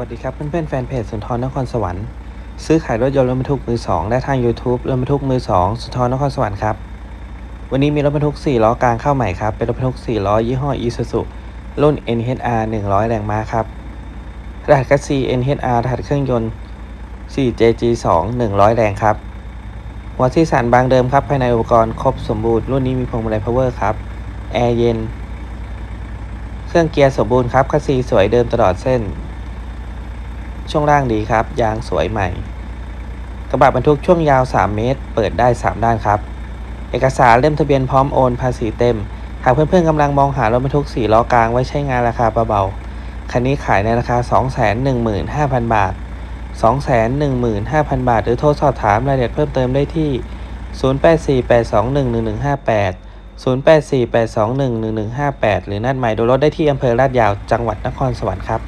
วัสดีครับเพื่อนๆแฟนเพจสุนทรนครสวรรค์ ซื้อขายรถยนต์รถบรรทุกมือ 2 ได้ทาง YouTube รถบรรทุกมือ 2 สุนทรนครสวรรค์ครับ วันนี้มีรถบรรทุก 4 ล้อกลางเข้าใหม่ครับ เป็นรถบรรทุก 4 ล้อ ยี่ห้อ Isuzu รุ่น NHR 100 แรงม้าครับ รหัสคัสซี NHR รหัสเครื่องยนต์ 4JG2 100 แรงครับ หัวที่สารบางเดิมครับ ภายในอุปกรณ์ครบสมบูรณ์ รุ่นนี้มีพวงมาลัย power ครับ แอร์เย็น เครื่องเกียร์สมบูรณ์ครับคัสซีสวยเดิมตลอดเส้น ช่วงล่างดีครับ ยางสวยใหม่ กระบะบรรทุกช่วงยาว 3 เมตร เปิดได้ 3 ด้านครับ เอกสารเล่มทะเบียนพร้อมโอนภาษีเต็ม หากเพื่อนๆกำลังมองหารถบรรทุก 4 ล้อกลางไว้ใช้งานราคาเบาๆ คันนี้ขายในราคา 215,000 บาท 215,000 บาท หรือโทรสอบถามรายละเอียดเพิ่มเติมได้ที่ 0848211158 0848211158 หรือนัดหมายดูรถได้ที่อำเภอลาดยาวจังหวัดนครสวรรค์ครับ